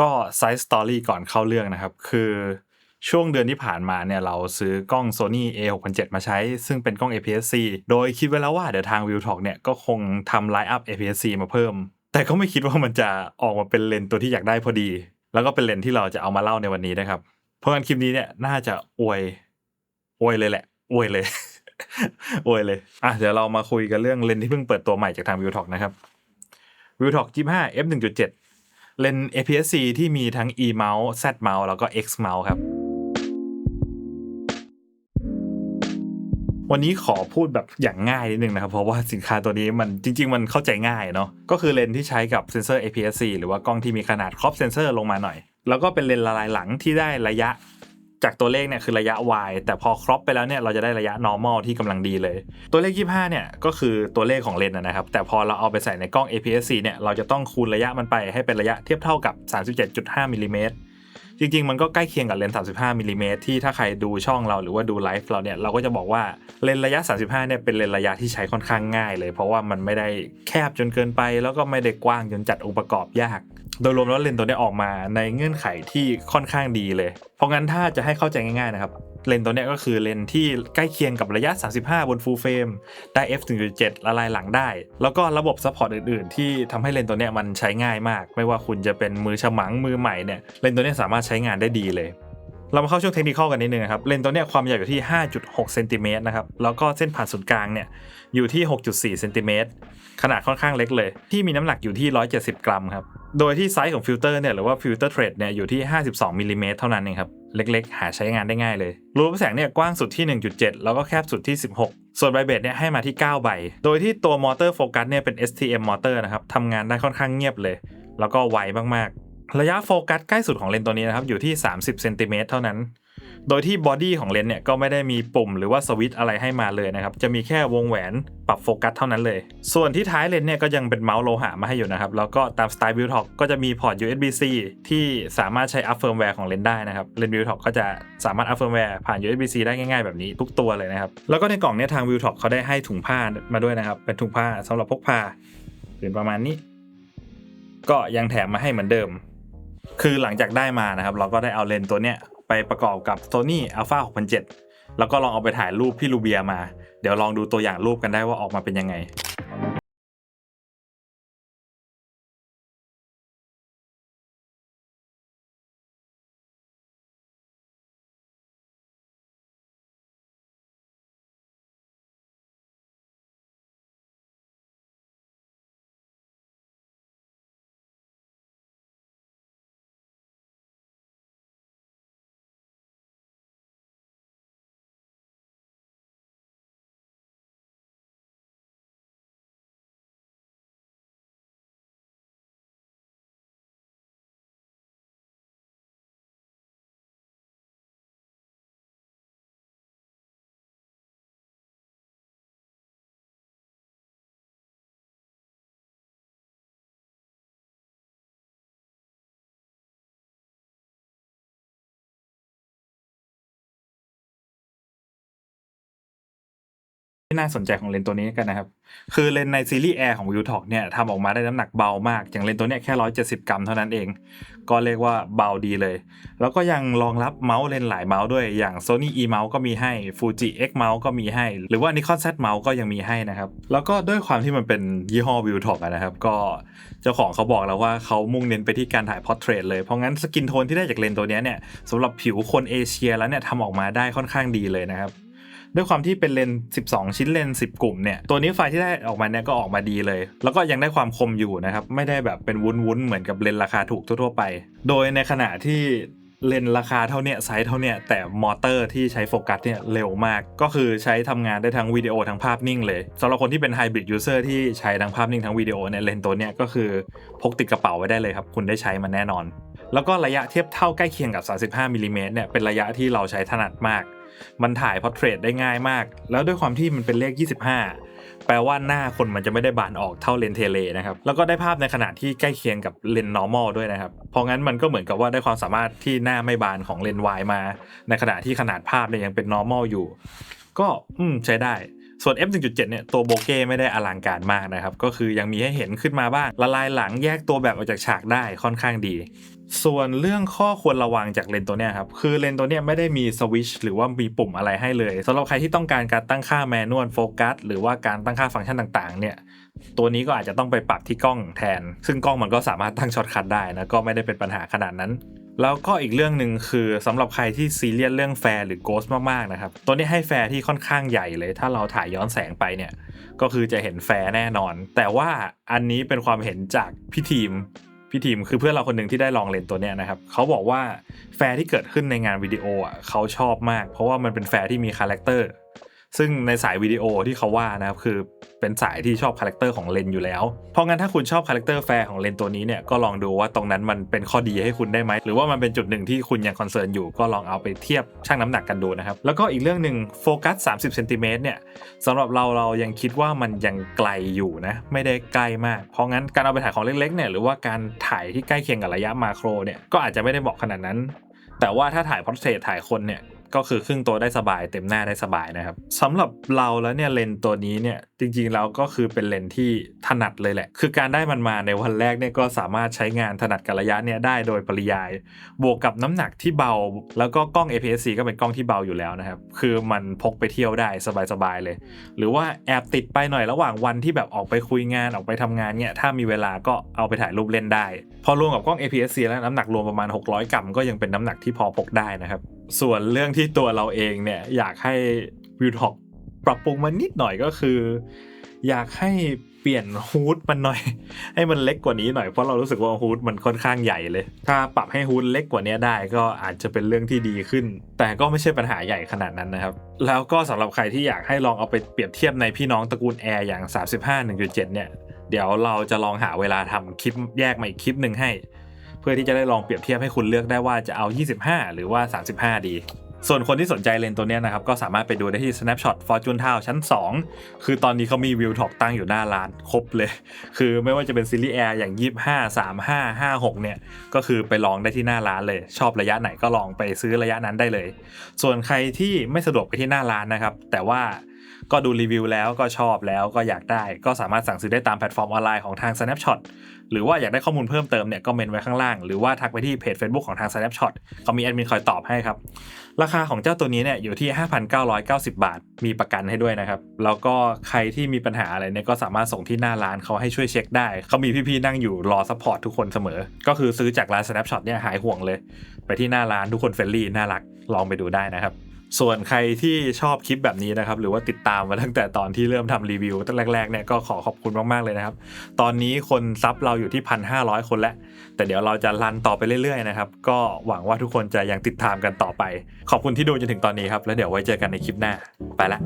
ก็ไซส์สตอรี่ก่อนเข้าเรื่องนะครับ คือช่วงเดือนที่ผ่านมาเนี่ยเราซื้อกล้อง Sony A6007 มาใช้ ซึ่งเป็นกล้อง APS-C โดยคิดไว้แล้วว่าเดี๋ยวทาง v i w t a l k เนี่ยก็คงทำไลน์อัพ APS-C มาเพิ่ม แต่ก็ไม่คิดว่ามันจะออกมาเป็นเลนตัวที่อยากได้พอดี แล้วก็เป็นเลนที่เราจะเอามาเล่าในวันนี้นะครับ เพราะงั้นคลิปนี้เนี่ยน่าจะอวยอวยเลยแหละอวยเลยอวยเลยอะเดี๋ยวเรามาคุยกันเรื่องเลนที่เพิ่งเปิดตัวใหม่จากทาง v i w t a l k นะครับ v i w t a l k 25 f 1.7 เลน APS-C ที่มีทั้ง E mount Z mount แล้วก็ X mount ครับ วันนี้ขอพูดแบบอย่างง่ายนิดนึงนะครับ เพราะว่าสินค้าตัวนี้มันจริง ๆ มันเข้าใจง่ายเนาะก็คือเลนที่ใช้กับเซนเซอร์ APS-C หรือว่ากล้องที่มีขนาดครอบเซนเซอร์ลงมาหน่อย แล้วก็เป็นเลนละลายหลังที่ได้ระยะ จากตัวเลขเนี่ยคือระยะ y แต่พอครอปไปแล้วเนี่ยเราจะได้ระยะ normal ที่กำลังดีเลย ตัวเลข 25 เนี่ยก็คือตัวเลขของเลนนะครับ แต่พอเราเอาไปใส่ในกล้อง APS-C เนี่ยเราจะต้องคูณระยะมันไปให้เป็นระยะเทียบเท่ากับ 37.5มิลลิเมตรจริงๆ มันก็ใกล้เคียงกับเลนส์ 35 มิลลิเมตรที่ถ้าใครดูช่องเราหรือว่าดูไลฟ์เราเนี่ย เราก็จะบอกว่าเลนส์ระยะ 35 เนี่ยเป็นเลนส์ระยะที่ใช้ค่อนข้างง่ายเลย เพราะว่ามันไม่ได้แคบจนเกินไป แล้วก็ไม่ได้กว้างจนจัดองค์ประกอบยาก โดยรวมแล้วเลนส์ตัวนี้ออกมาในเงื่อนไขที่ค่อนข้างดีเลย เพราะงั้นถ้าจะให้เข้าใจง่ายๆนะครับเลนส์ตัวนี้ก็คือเลนส์ที่ใกล้เคียงกับระยะ 35 บน full frame ได้ f 1.7ละลายหลังได้ แล้วก็ระบบซัพพอร์ตอื่นๆ ที่ทำให้เลนส์ตัวนี้มันใช้ง่ายมาก ไม่ว่าคุณจะเป็นมือฉมังมือใหม่เนี่ยเลนส์ตัวนี้สามารถใช้งานได้ดีเลย เรามาเข้าช่วงเทคนิคกันนิดนึงนะครับเลนส์ตัวเนี้ยความยาวอยู่ที่ 5.6เซนติเมตรนะครับแล้วก็เส้นผ่านศูนย์กลางเนี่ยอยู่ที่ 6.4เซนติเมตรขนาดค่อนข้างเล็กเลย ที่มีน้ำหนักอยู่ที่ 170 กรัมครับโดยที่ไซส์ของฟิลเตอร์เนี่ยหรือว่าฟิลเตอร์เทรดเนี่ยอยู่ที่ 52มิลลิเมตรเท่านั้นเองครับเล็กๆ หาใช้งานได้ง่ายเลยรูปแสงเนี่ยกว้างสุดที่ 1.7 แล้วก็แคบสุดที่ 16 ส่วนไบเบตเนี่ยให้มาที่ 9 ใบ โดยที่ตัวมอเตอร์โฟกัสเนี่ยเป็น STM มอเตอร์นะครับทำงานได้ค่อนข้างเงียบเลย แล้วก็ไวมากๆ ระยะโฟกัสใกล้สุดของเลนส์ตัวนี้นะครับอยู่ที่ 30เซนติเมตรเท่านั้น โดยที่บอดี้ของเลนส์เนี่ยก็ไม่ได้มีปุ่มหรือว่าสวิตช์อะไรให้มาเลยนะครับ จะมีแค่วงแหวนปรับโฟกัสเท่านั้นเลย ส่วนที่ท้ายเลนส์เนี่ยก็ยังเป็นเมาส์โลหะมาให้อยู่นะครับ แล้วก็ตามสไตล์บิวท็อกก็จะมีพอร์ต USB-C ที่สามารถใช้อัพเฟิร์มแวร์ของเลนส์ได้นะครับ เลนส์บิวท็อกก็จะสามารถอัพเฟิร์มแวร์ผ่าน USB-C ได้ง่ายๆแบบนี้ทุกตัวเลยนะครับ แล้วก็ในกล่องเนี่ยทางบิวท็อกเขาได้ให้ถุงผ้ามาด้วยนะครับ เป็นถุงผ้าสำหรับพกพาเป็นประมาณนี้ ก็ยังแถมมาให้เหมือนเดิม คือหลังจากได้มานะครับ เราก็ได้เอาเลนส์ตัวเนี้ยไปประกอบกับ Sony Alpha 6007 แล้วก็ลองเอาไปถ่ายรูปพี่ลูเบียมา เดี๋ยวลองดูตัวอย่างรูปกันได้ว่าออกมาเป็นยังไง น่าสนใจของเลนส์ตัวนี้กันนะครับ คือเลนส์ในซีรีส์ Air ของ v i w t a l k เนี่ยทำออกมาได้น้ำหนักเบามาก อย่างเลนส์ตัวเนี้ยแค่ 170 กรัมเท่านั้นเอง ก็เรียกว่าเบาดีเลย แล้วก็ยังรองรับเมาส์เลนส์หลายเมาส์ด้วย อย่าง Sony E Mouse ก็มีให้ Fuji X Mouse ก็มีให้ หรือว่า Nikon Z Mouse ก็ยังมีให้นะครับ แล้วก็ด้วยความที่มันเป็นยี่ห้อ v i w t a l k อะนะครับ ก็เจ้าของเขาบอกแล้วว่าเขามุ่งเน้นไปที่การถ่ายพอร์เทรตเลย เพราะงั้นสกินโทนที่ได้จากเลนส์ตัวนี้เนี่ยสำหรับผิวคนเอเชียแล้วเนี่ยทำออกมาได้ค่อนข้างดีเลยนะครับ ด้วยความที่เป็นเลนส์12 ชิ้นเลนส์10 กลุ่มเนี่ย ตัวนี้ไฟที่ได้ออกมาเนี่ยก็ออกมาดีเลย แล้วก็ยังได้ความคมอยู่นะครับ ไม่ได้แบบเป็นวุ้นๆ เหมือนกับเลนส์ราคาถูกทั่วๆไป โดยในขณะที่เลนส์ราคาเท่าเนี้ยไซส์เท่าเนี้ยแต่มอเตอร์ที่ใช้โฟกัสเนี่ยเร็วมาก ก็คือใช้ทำงานได้ทั้งวิดีโอทั้งภาพนิ่งเลยสำหรับคนที่เป็นไฮบริดยูเซอร์ที่ใช้ทั้งภาพนิ่งทั้งวิดีโอเนี่ยเลนส์ตัวเนี้ยก็คือพกติดกระเป๋าไว้ได้เลยครับ คุณได้ใช้มันแน่นอน แล้วก็ระยะเทียบเท่าใกล้เคียงกับ 35มิลิเมตรเนี่ยเป็นระยะที่เราใช้ถนัดมาก มันถ่ายพอเทรดได้ง่ายมาก แล้วด้วยความที่มันเป็นเลข 25 แปลว่าหน้าคนมันจะไม่ได้บานออกเท่าเลนเทเลนะครับ แล้วก็ได้ภาพในขนาดที่ใกล้เคียงกับเลนนอร์มอลด้วยนะครับ เพราะงั้นมันก็เหมือนกับว่าได้ความสามารถที่หน้าไม่บานของเลนวายมา ในขณะที่ขนาดภาพเนี่ยยังเป็นนอร์มอลอยู่ ก็อืมใช้ได้ ส่วน f 1.7เนี่ยตัวโบเก้ไม่ได้อลังการมากนะครับ ก็คือยังมีให้เห็นขึ้นมาบ้าง ละลายหลังแยกตัวแบบออกจากฉากได้ค่อนข้างดี ส่วนเรื่องข้อควรระวังจากเลนตัวเนี้ยครับ คือเลนตัวเนี้ยไม่ได้มีสวิชหรือว่ามีปุ่มอะไรให้เลยสำหรับใครที่ต้องการการตั้งค่าแมนนวลโฟกัสหรือว่าการตั้งค่าฟังก์ชันต่างๆ เนี่ยตัวนี้ก็อาจจะต้องไปปรับที่กล้องแทน ซึ่งกล้องมันก็สามารถตั้งช็อตคัทได้นะก็ไม่ได้เป็นปัญหาขนาดนั้น แล้วก็อีกเรื่องหนึ่งคือสำหรับใครที่ซีเรียสเรื่องแฟร์หรือโกสมากๆนะครับ ตัวนี้ให้แฟร์ที่ค่อนข้างใหญ่เลย ถ้าเราถ่ายย้อนแสงไปเนี่ย ก็คือจะเห็นแฟร์แน่นอน แต่ว่าอันนี้เป็นความเห็นจากพี่ทีมพี่ทีมคือเพื่อนเราคนหนึ่งที่ได้ลองเลนส์ตัวเนี้ยนะครับเขาบอกว่าแฟร์ที่เกิดขึ้นในงานวิดีโออะเขาชอบมาก เพราะว่ามันเป็นแฟร์ที่มีคาแรคเตอร์ ซึ่งในสายวิดีโอที่เขาว่านะครับคือเป็นสายที่ชอบคาแรคเตอร์ของเลนอยู่แล้ว เพราะงั้นถ้าคุณชอบคาแรคเตอร์แฟร์ของเลนตัวนี้เนี่ยก็ลองดูว่าตรงนั้นมันเป็นข้อดีให้คุณได้ไหมหรือว่ามันเป็นจุดหนึ่งที่คุณยังคอนเซิร์นอยู่ก็ลองเอาไปเทียบชั่งน้ำหนักกันดูนะครับแล้วก็อีกเรื่องหนึ่งโฟกัส 30เซนติเมตรเนี่ยสำหรับเราเรายังคิดว่ามันยังไกลอยู่นะไม่ได้ใกล้มาก เพราะงั้นการเอาไปถ่ายของเล็กๆเนี่ยหรือว่าการถ่ายที่ใกล้เคียงกับระยะมาโครเนี่ยก็อาจจะไม่ได้เหมาะขนาดนั้น แต่ว่าถ้าถ่ายพอร์เทรตถ่ายคนเนี่ย ก็คือครึ่งตัวได้สบาย เต็มหน้าได้สบายนะครับสำหรับเราแล้วเนี่ยเลนตัวนี้เนี่ยจริงๆเราก็คือเป็นเลนที่ถนัดเลยแหละ คือการได้มันมาในวันแรกเนี่ยก็สามารถใช้งานถนัดกับระยะเนี่ยได้โดยปริยาย บวกกับน้ำหนักที่เบา แล้วก็กล้อง APS-C ก็เป็นกล้องที่เบาอยู่แล้วนะครับคือมันพกไปเที่ยวได้สบายๆเลย หรือว่าแอบติดไปหน่อยระหว่างวันที่แบบออกไปคุยงานออกไปทำงานเนี่ยถ้ามีเวลาก็เอาไปถ่ายรูปเล่นได้ พอรวมกับกล้อง APS-C แล้วน้ำหนักรวมประมาณ 600 กรัมก็ยังเป็นน้ำหนักที่พอพกได้นะครับ ส่วนเรื่องที่ตัวเราเองเนี่ยอยากให้วิวท็อกปรับปรุงมานิดหน่อยก็คือ อยากให้เปลี่ยนฮูดมันหน่อย ให้มันเล็กกว่านี้หน่อยเพราะเรารู้สึกว่าฮูดมันค่อนข้างใหญ่เลย ถ้าปรับให้ฮูดเล็กกว่านี้ได้ก็อาจจะเป็นเรื่องที่ดีขึ้น แต่ก็ไม่ใช่ปัญหาใหญ่ขนาดนั้นนะครับ แล้วก็สำหรับใครที่อยากให้ลองเอาไปเปรียบเทียบในพี่น้องตระกูลแอร์อย่าง 35 1.7 เนี่ย เดี๋ยวเราจะลองหาเวลาทำคลิปแยกมาอีกคลิปหนึ่งให้ เพื่อที่จะได้ลองเปรียบเทียบให้คุณเลือกได้ว่าจะเอา 25 หรือว่า 35 ดี ส่วนคนที่สนใจเลนส์ตัวนี้นะครับ ก็สามารถไปดูได้ที่ Snapshot Fortune Town ชั้น 2 คือตอนนี้เขามีวิวท็อกตั้งอยู่หน้าร้านครบเลย คือไม่ว่าจะเป็นซีรีส์ Air อย่าง 25 35 56 เนี่ย ก็คือไปลองได้ที่หน้าร้านเลย ชอบระยะไหนก็ลองไปซื้อระยะนั้นได้เลย ส่วนใครที่ไม่สะดวกไปที่หน้าร้านนะครับแต่ว่า ก็ดูรีวิวแล้วก็ชอบแล้วก็อยากได้ ก็สามารถสั่งซื้อได้ตามแพลตฟอร์มออนไลน์ของทาง Snapshot หรือว่าอยากได้ข้อมูลเพิ่มเติมเนี่ยก็เมนไว้ข้างล่าง หรือว่าทักไปที่เพจ Facebook ของทาง Snapshot เขามีแอดมินคอยตอบให้ครับ ราคาของเจ้าตัวนี้เนี่ยอยู่ที่ 5,990 บาท มีประกันให้ด้วยนะครับ แล้วก็ใครที่มีปัญหาอะไรเนี่ยก็สามารถส่งที่หน้าร้านเขาให้ช่วยเช็คได้ เขามีพี่ๆนั่งอยู่รอซัพพอร์ตทุกคนเสมอ ก็คือซื้อจากร้าน Snapshot เนี่ยหายห่วงเลย ไปที่หน้าร้านทุกคนเฟรนลี่น่ารักลองไปดูได้นะครับ ส่วนใครที่ชอบคลิปแบบนี้นะครับ หรือว่าติดตามมาตั้งแต่ตอนที่เริ่มทำรีวิวตั้งแรกๆเนี่ยก็ขอขอบคุณมากๆเลยนะครับ ตอนนี้คนซับเราอยู่ที่1,500คนแล้ว แต่เดี๋ยวเราจะรันต่อไปเรื่อยๆนะครับ ก็หวังว่าทุกคนจะยังติดตามกันต่อไป ขอบคุณที่ดูจนถึงตอนนี้ครับ แล้วเดี๋ยวไว้เจอกันในคลิปหน้า ไปละ